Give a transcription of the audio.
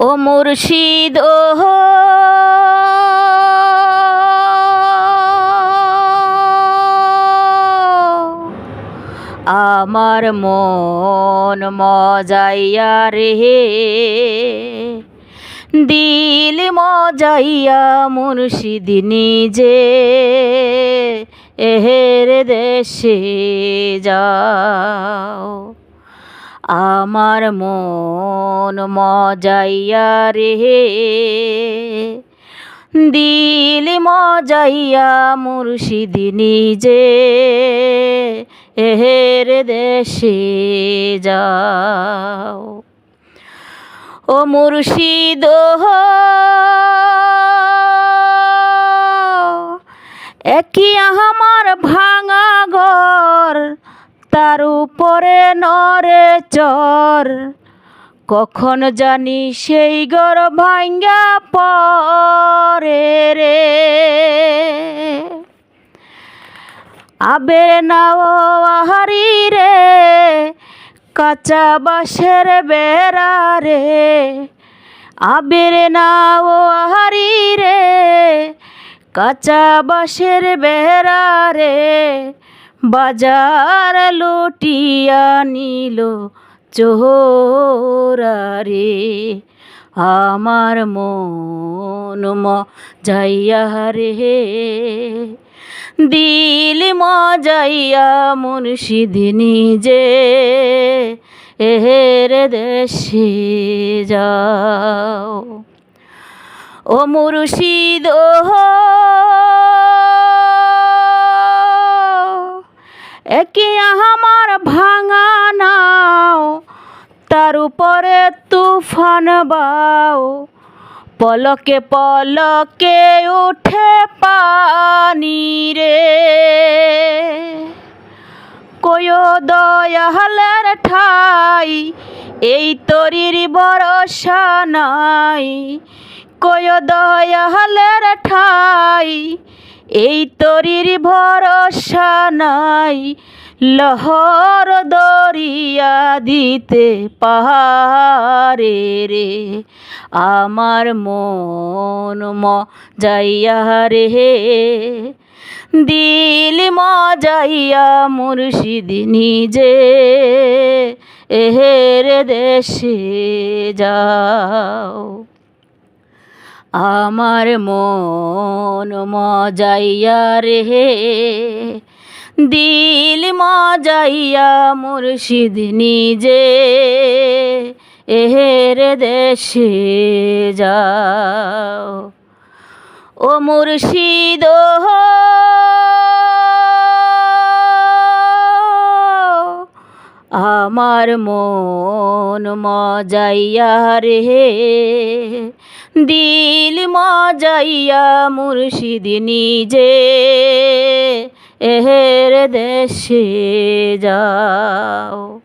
ও মুর্শিদ ও আমার মন মজাইয়া রে। দিল মজাইয়া মুর্শিদ নিজে। এহের দেশে যাও আমার মন মজাইয়া রে। দিল মজাইয়া মুর্শিদ নিজে, এহের দেশে যাও। ও মুর্শিদ একই আমার ভাঙা ঘর তার উপরে নরে চর। কখন জানি সেই ঘর ভাঙ্গা পরে রে। আবে নাও আহারি রে, কাঁচা বাঁশের বেড়া রে। আবের নাও আহারি রে, কাঁচা বাঁশের বেড়া রে। বাজার লুটিয়া নিল চোরা রে আমার মন ম যাইয়া রে দিল মজাইয়া মুর্শিদ নিজে। এহের দেশে যাও। ও মুর্শিদ ও উপরে তুফান বাও, পলকে পলকে উঠে পানি রে। কয়ো দয়ালের ঠাই, এই তরির ভরসা নাই। কয়ো দয়ালের ঠাই, এই তরির ভরসা নাই। লহর দরিয়া দিতে পাহাড়ে রে। আমার মন ম যাইয়া রে। দিল মজাইয়া মুর্শিদ নিজে। এহের দেশে যাও। আমার মন মজাইয়া রে। দিল মজাইয়া মুর্শিদ নিজে এহের দেশে যাও। ও মুর্শিদ আমার মন মজাইয়া রে। দিল মজাইয়া মুর্শিদ নিজে এহের দেশে যাও।